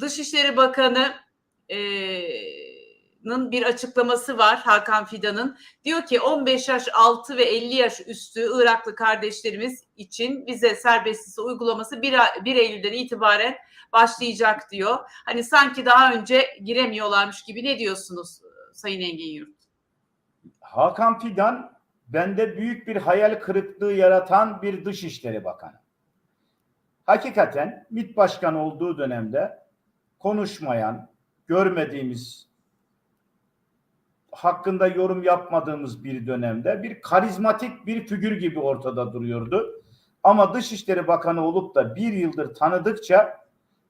Dışişleri Bakanı eee, bir açıklaması var Hakan Fidan'ın. Diyor ki 15 yaş altı ve 50 yaş üstü Iraklı kardeşlerimiz için vize serbestisi uygulaması 1, 1 Eylül'den itibaren başlayacak diyor. Hani sanki daha önce giremiyorlarmış gibi ne diyorsunuz Sayın Engin Yurt? Hakan Fidan bende büyük bir hayal kırıklığı yaratan bir Dışişleri Bakanı. Hakikaten MİT Başkanı olduğu dönemde konuşmayan, görmediğimiz, hakkında yorum yapmadığımız bir dönemde bir karizmatik bir figür gibi ortada duruyordu. Ama Dışişleri Bakanı olup da bir yıldır tanıdıkça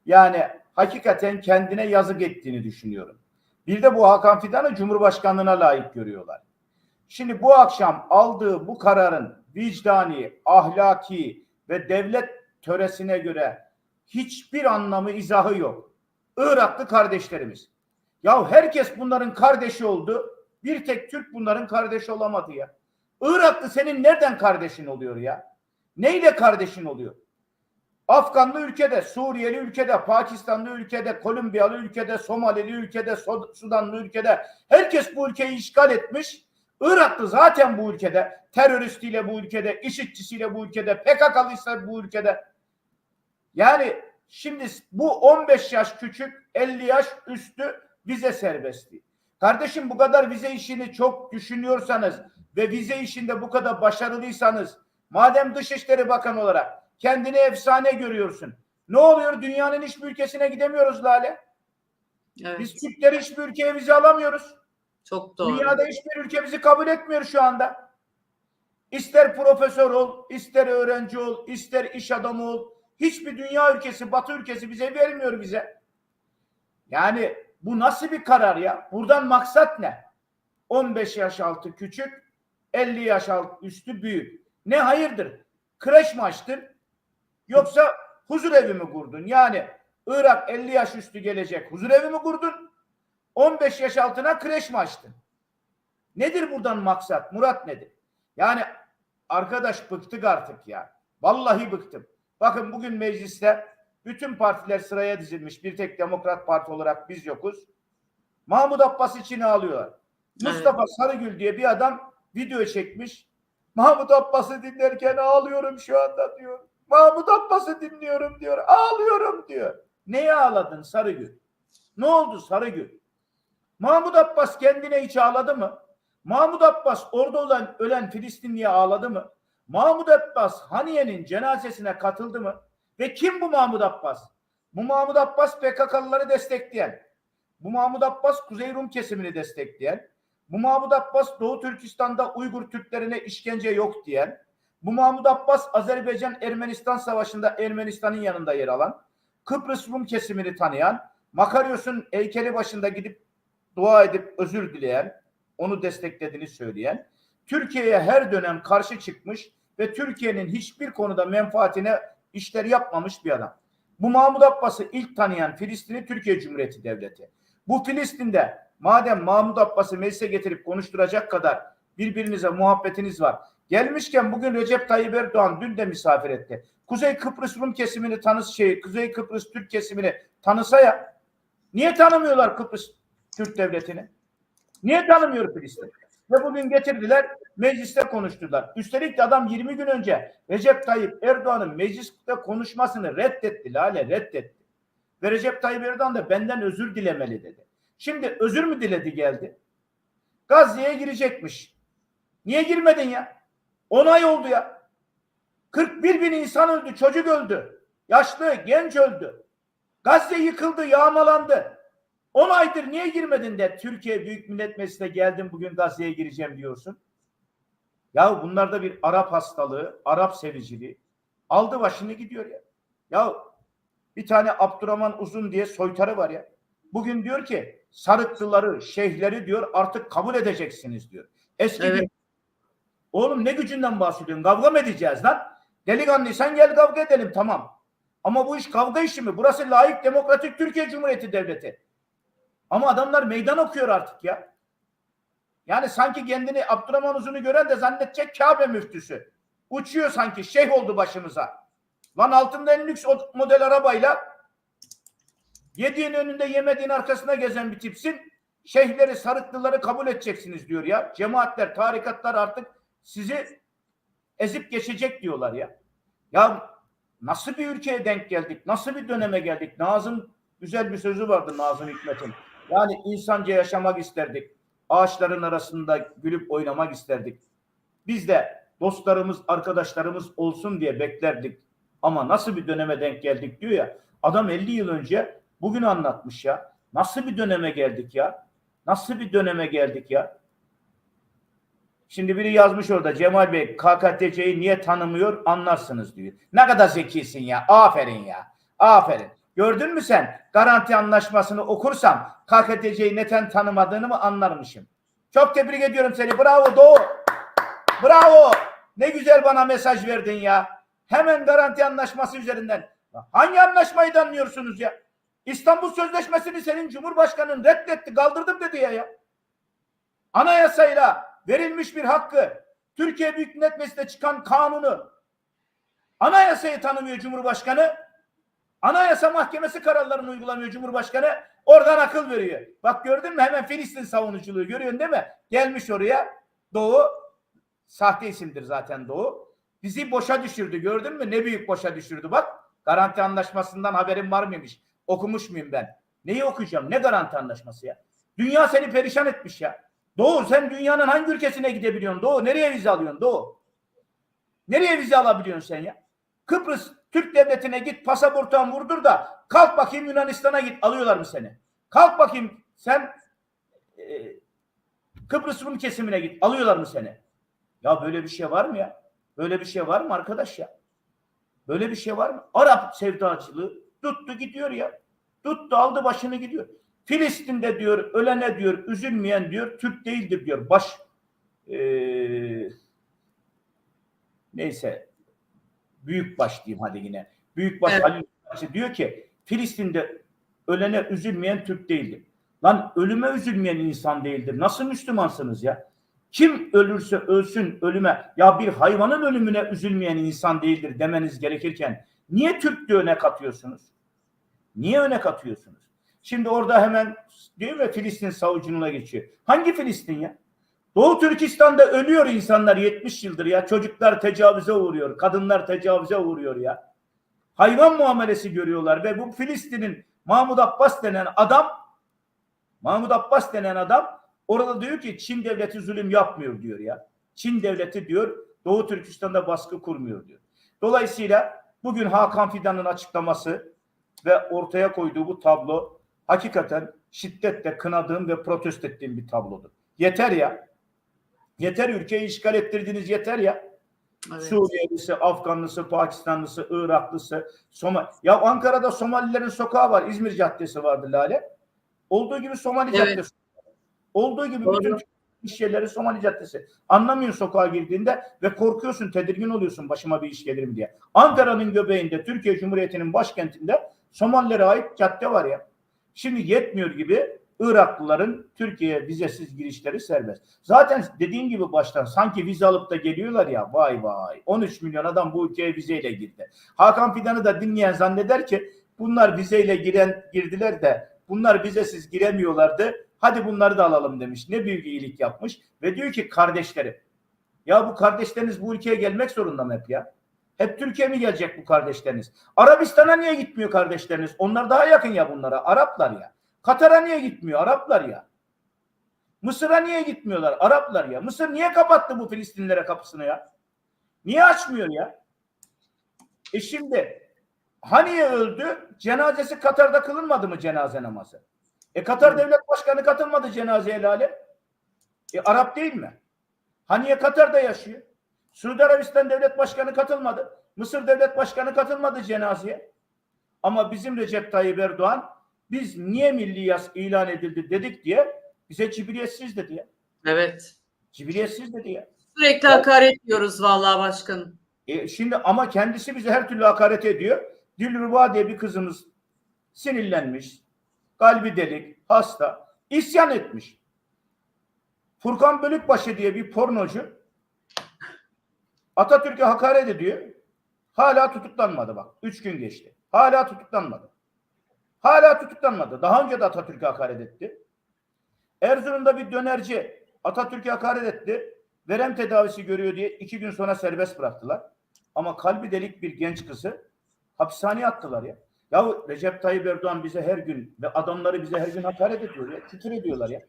yani hakikaten kendine yazık ettiğini düşünüyorum. Bir de bu Hakan Fidan'ı Cumhurbaşkanlığına layık görüyorlar. Şimdi bu akşam aldığı bu kararın vicdani, ahlaki ve devlet töresine göre hiçbir anlamı, izahı yok. Iraklı kardeşlerimiz. Ya herkes bunların kardeşi oldu. Bir tek Türk bunların kardeşi olamadı ya. Iraklı senin nereden kardeşin oluyor ya? Neyle kardeşin oluyor? Afganlı ülkede, Suriyeli ülkede, Pakistanlı ülkede, Kolombiyalı ülkede, Somalili ülkede, Sudanlı ülkede herkes bu ülkeyi işgal etmiş. Iraklı zaten bu ülkede, teröristiyle bu ülkede, IŞİD'cisiyle bu ülkede, PKK'lıysa bu ülkede. Yani şimdi bu 15 yaş küçük, 50 yaş üstü vize serbestliği. Kardeşim bu kadar vize işini çok düşünüyorsanız ve vize işinde bu kadar başarılıysanız, madem Dışişleri Bakanı olarak kendini efsane görüyorsun. Ne oluyor? Dünyanın hiçbir ülkesine gidemiyoruz Lale. Evet, Biz Türkler hiçbir ülkeye vize alamıyoruz. çok doğru. Dünyada hiçbir ülke bizi kabul etmiyor şu anda. İster profesör ol, ister öğrenci ol, ister iş adamı ol. Hiçbir dünya ülkesi, batı ülkesi bize vermiyor bize. Yani bu nasıl bir karar ya? Buradan maksat ne? 15 yaş altı küçük, 50 yaş altı üstü büyük. Ne hayırdır? Kreş mi açtın? Yoksa huzur evi mi kurdun? Yani Irak 50 yaş üstü gelecek huzur evi mi kurdun? 15 yaş altına kreş mi açtın? Nedir buradan maksat? Murat nedir? Yani arkadaş bıktık artık ya. Vallahi bıktım. Bakın bugün mecliste bütün partiler sıraya dizilmiş. Bir tek Demokrat Parti olarak biz yokuz. Mahmut Abbas için ağlıyorlar. Mustafa Sarıgül diye bir adam video çekmiş. Mahmut Abbas'ı dinlerken ağlıyorum şu anda diyor. Mahmut Abbas'ı dinliyorum diyor. Ağlıyorum diyor. Neye ağladın Sarıgül? Ne oldu Sarıgül? Mahmut Abbas kendine hiç ağladı mı? Mahmut Abbas orada olan ölen Filistinliye ağladı mı? Mahmut Abbas Haniye'nin cenazesine katıldı mı? Ve kim bu Mahmut Abbas? Bu Mahmut Abbas PKK'lıları destekleyen. Bu Mahmut Abbas Kuzey Rum kesimini destekleyen. Bu Mahmut Abbas Doğu Türkistan'da Uygur Türklerine işkence yok diyen. Bu Mahmut Abbas Azerbaycan Ermenistan Savaşı'nda Ermenistan'ın yanında yer alan. Kıbrıs Rum kesimini tanıyan. Makaryos'un heykeli başında gidip dua edip özür dileyen, onu desteklediğini söyleyen, Türkiye'ye her dönem karşı çıkmış ve Türkiye'nin hiçbir konuda menfaatine işler yapmamış bir adam. Bu Mahmut Abbas'ı ilk tanıyan Filistin'i Türkiye Cumhuriyeti Devleti. Bu Filistin'de madem Mahmut Abbas'ı meclise getirip konuşturacak kadar birbirinize muhabbetiniz var. Gelmişken bugün Recep Tayyip Erdoğan dün de misafir etti. Kuzey Kıbrıs Rum kesimini tanıs şey, Kuzey Kıbrıs Türk kesimini tanısa ya. Niye tanımıyorlar Kıbrıs Türk devletini? Niye tanımıyor Filistin? Ve bugün getirdiler mecliste konuştular. Üstelik de adam 20 gün önce Recep Tayyip Erdoğan'ın mecliste konuşmasını reddetti. Lale reddetti. Ve Recep Tayyip Erdoğan da benden özür dilemeli dedi. Şimdi özür mü diledi geldi? Gazze'ye girecekmiş. Niye girmedin ya? 10 ay oldu ya. 41 bin insan öldü, çocuk öldü. Yaşlı, genç öldü. Gazze yıkıldı, yağmalandı. 10 aydır niye girmedin de Türkiye Büyük Millet Meclisi'ne geldim bugün Gazze'ye gireceğim diyorsun. Ya bunlarda bir Arap hastalığı, Arap seviciliği aldı başını gidiyor ya. Ya bir tane Abdurrahman Uzun diye soytarı var ya. Bugün diyor ki sarıklıları, şeyhleri diyor artık kabul edeceksiniz diyor. Eski Evet. gün- Oğlum ne gücünden bahsediyorsun? Kavga mı edeceğiz lan? Delikanlıysan gel kavga edelim tamam. Ama bu iş kavga işi mi? Burası layık demokratik Türkiye Cumhuriyeti Devleti. Ama adamlar meydan okuyor artık ya. Yani sanki kendini Abdurrahman Uzun'u gören de zannedecek Kabe müftüsü. Uçuyor sanki şeyh oldu başımıza. Lan altında en lüks model arabayla Yediğin önünde yemediğin arkasına gezen bir tipsin. Şeyhleri, sarıklıları kabul edeceksiniz diyor ya. Cemaatler, tarikatlar artık sizi ezip geçecek diyorlar ya. Ya nasıl bir ülkeye denk geldik? Nasıl bir döneme geldik? Nazım güzel bir sözü vardı Nazım Hikmet'in. Yani insanca yaşamak isterdik. Ağaçların arasında gülüp oynamak isterdik. Biz de dostlarımız, arkadaşlarımız olsun diye beklerdik. Ama nasıl bir döneme denk geldik diyor ya. Adam 50 yıl önce bugün anlatmış ya. Nasıl bir döneme geldik ya? Nasıl bir döneme geldik ya? Şimdi biri yazmış orada Cemal Bey KKTC'yi niye tanımıyor anlarsınız diyor. Ne kadar zekisin ya. Aferin ya. Aferin. Gördün mü sen? Garanti anlaşmasını okursam KKTC'yi neden tanımadığını mı anlarmışım. Çok tebrik ediyorum seni. Bravo Doğu. Bravo. Ne güzel bana mesaj verdin ya. Hemen garanti anlaşması üzerinden. Hangi anlaşmayı da anlıyorsunuz ya? İstanbul Sözleşmesi'ni senin Cumhurbaşkanın reddetti, kaldırdım dedi ya. ya. Anayasayla verilmiş bir hakkı, Türkiye Büyük Millet Meclisi'nde çıkan kanunu, anayasayı tanımıyor Cumhurbaşkanı, Anayasa Mahkemesi kararlarını uygulamıyor Cumhurbaşkanı, oradan akıl veriyor. Bak gördün mü hemen Filistin savunuculuğu görüyorsun değil mi? Gelmiş oraya Doğu, sahte isimdir zaten Doğu. Bizi boşa düşürdü gördün mü? Ne büyük boşa düşürdü bak. Garanti anlaşmasından haberim var mıymış? Okumuş muyum ben? Neyi okuyacağım? Ne garanti anlaşması ya? Dünya seni perişan etmiş ya. Doğu sen dünyanın hangi ülkesine gidebiliyorsun? Doğu nereye vize alıyorsun? Doğu. Nereye vize alabiliyorsun sen ya? Kıbrıs Türk devletine git pasaporttan vurdur da kalk bakayım Yunanistan'a git alıyorlar mı seni? Kalk bakayım sen e, Kıbrıs Rum kesimine git alıyorlar mı seni? Ya böyle bir şey var mı ya? Böyle bir şey var mı arkadaş ya? Böyle bir şey var mı? Arap sevdacılığı tuttu gidiyor ya. Tuttu aldı başını gidiyor. Filistin'de diyor ölene diyor üzülmeyen diyor Türk değildir diyor. Baş eee neyse büyük baş diyeyim hadi yine. Büyük baş Evet. Ali Yüzbaşı diyor ki Filistin'de ölene üzülmeyen Türk değildir. Lan ölüme üzülmeyen insan değildir. Nasıl Müslümansınız ya? Kim ölürse ölsün ölüme ya bir hayvanın ölümüne üzülmeyen insan değildir demeniz gerekirken niye Türk diye öne katıyorsunuz? Niye öne katıyorsunuz? Şimdi orada hemen diyor ya Filistin savuculuğuna geçiyor. Hangi Filistin ya? Doğu Türkistan'da ölüyor insanlar 70 yıldır ya. Çocuklar tecavüze uğruyor. Kadınlar tecavüze uğruyor ya. Hayvan muamelesi görüyorlar ve bu Filistin'in Mahmut Abbas denen adam Mahmut Abbas denen adam orada diyor ki Çin devleti zulüm yapmıyor diyor ya. Çin devleti diyor Doğu Türkistan'da baskı kurmuyor diyor. Dolayısıyla bugün Hakan Fidan'ın açıklaması ve ortaya koyduğu bu tablo hakikaten şiddetle kınadığım ve protesto ettiğim bir tablodur. Yeter ya. Yeter ülkeyi işgal ettirdiniz yeter ya. Evet. Suriyelisi, Afganlısı, Pakistanlısı, Iraklısı, Somal. Ya Ankara'da Somalilerin sokağı var. İzmir Caddesi vardı Lale. Olduğu gibi Somali Evet. Caddesi. Olduğu gibi Doğru. bütün iş yerleri Somali Caddesi. Anlamıyorsun sokağa girdiğinde ve korkuyorsun, tedirgin oluyorsun başıma bir iş gelir mi diye. Ankara'nın göbeğinde, Türkiye Cumhuriyeti'nin başkentinde Somalilere ait cadde var ya. Şimdi yetmiyor gibi Iraklıların Türkiye'ye vizesiz girişleri serbest. Zaten dediğim gibi baştan sanki vize alıp da geliyorlar ya vay vay 13 milyon adam bu ülkeye vizeyle girdi. Hakan Fidan'ı da dinleyen zanneder ki bunlar vizeyle giren girdiler de bunlar vizesiz giremiyorlardı. Hadi bunları da alalım demiş. Ne büyük iyilik yapmış ve diyor ki kardeşlerim ya bu kardeşleriniz bu ülkeye gelmek zorunda mı hep ya? Hep Türkiye mi gelecek bu kardeşleriniz? Arabistan'a niye gitmiyor kardeşleriniz? Onlar daha yakın ya bunlara. Araplar ya. Katar'a niye gitmiyor? Araplar ya. Mısır'a niye gitmiyorlar? Araplar ya. Mısır niye kapattı bu Filistinlilere kapısını ya? Niye açmıyor ya? E şimdi Haniye öldü. Cenazesi Katar'da kılınmadı mı cenaze namazı? E Katar Devlet Başkanı katılmadı cenazeye Lale. E Arap değil mi? Haniye Katar'da yaşıyor. Suudi Arabistan Devlet Başkanı katılmadı. Mısır Devlet Başkanı katılmadı cenazeye. Ama bizim Recep Tayyip Erdoğan biz niye milli yas ilan edildi dedik diye bize cibriyetsiz dedi ya. Evet. Cibriyetsiz dedi ya. Sürekli hakaret diyoruz vallahi başkanım. E şimdi ama kendisi bize her türlü hakaret ediyor. Dilruba diye bir kızımız sinirlenmiş. Kalbi delik, hasta. isyan etmiş. Furkan Bölükbaşı diye bir pornocu Atatürk'e hakaret ediyor. Hala tutuklanmadı bak. Üç gün geçti. Hala tutuklanmadı. Hala tutuklanmadı. Daha önce de Atatürk'e hakaret etti. Erzurum'da bir dönerci Atatürk'e hakaret etti. Verem tedavisi görüyor diye iki gün sonra serbest bıraktılar. Ama kalbi delik bir genç kızı hapishaneye attılar ya. Ya Recep Tayyip Erdoğan bize her gün ve adamları bize her gün hakaret ediyor ya. Küfür ediyorlar ya.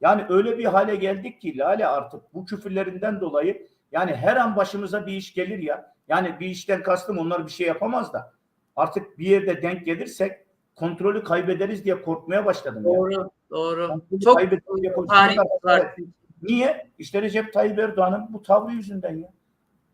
Yani öyle bir hale geldik ki Lale artık bu küfürlerinden dolayı yani her an başımıza bir iş gelir ya. Yani bir işten kastım onlar bir şey yapamaz da. Artık bir yerde denk gelirsek kontrolü kaybederiz diye korkmaya başladım. Doğru, doğru. Kontrolü Çok kaybederiz diye var. Niye? İşte Recep Tayyip Erdoğan'ın bu tavrı yüzünden ya.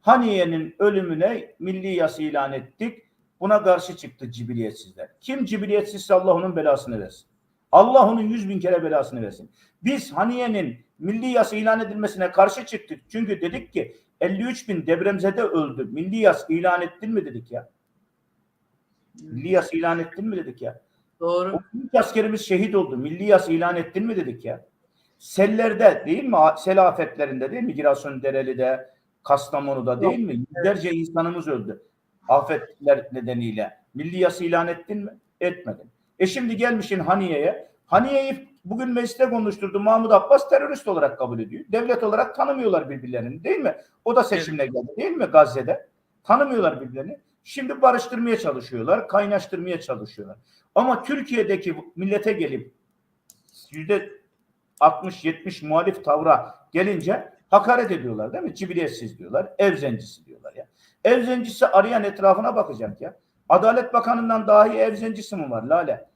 Haniye'nin ölümüne milli yas ilan ettik. Buna karşı çıktı cibiliyetsizler. Kim cibiliyetsizse Allah onun belasını versin. Allah onun yüz bin kere belasını versin. Biz Haniye'nin milli yas ilan edilmesine karşı çıktık. Çünkü dedik ki 53 bin depremzede öldü. Milli yas ilan ettin mi dedik ya. Milli yas ilan ettin mi dedik ya. Doğru. O büyük askerimiz şehit oldu. Milli yas ilan ettin mi dedik ya. Sellerde değil mi? Sel afetlerinde değil mi? Giresun Dereli'de, Kastamonu'da değil mi? Yüzlerce insanımız öldü. Afetler nedeniyle. Milli yas ilan ettin mi? Etmedin. E şimdi gelmişin Haniye'ye. Haniye'yi bugün mecliste konuşturdu. Mahmut Abbas terörist olarak kabul ediyor. Devlet olarak tanımıyorlar birbirlerini değil mi? O da seçimle geldi değil mi Gazze'de? Tanımıyorlar birbirlerini. Şimdi barıştırmaya çalışıyorlar, kaynaştırmaya çalışıyorlar. Ama Türkiye'deki millete gelip yüzde 60-70 muhalif tavra gelince hakaret ediyorlar değil mi? Cibiliyetsiz diyorlar, ev zencisi diyorlar ya. Ev zencisi arayan etrafına bakacak ya. Adalet Bakanı'ndan dahi ev zencisi mi var Lale?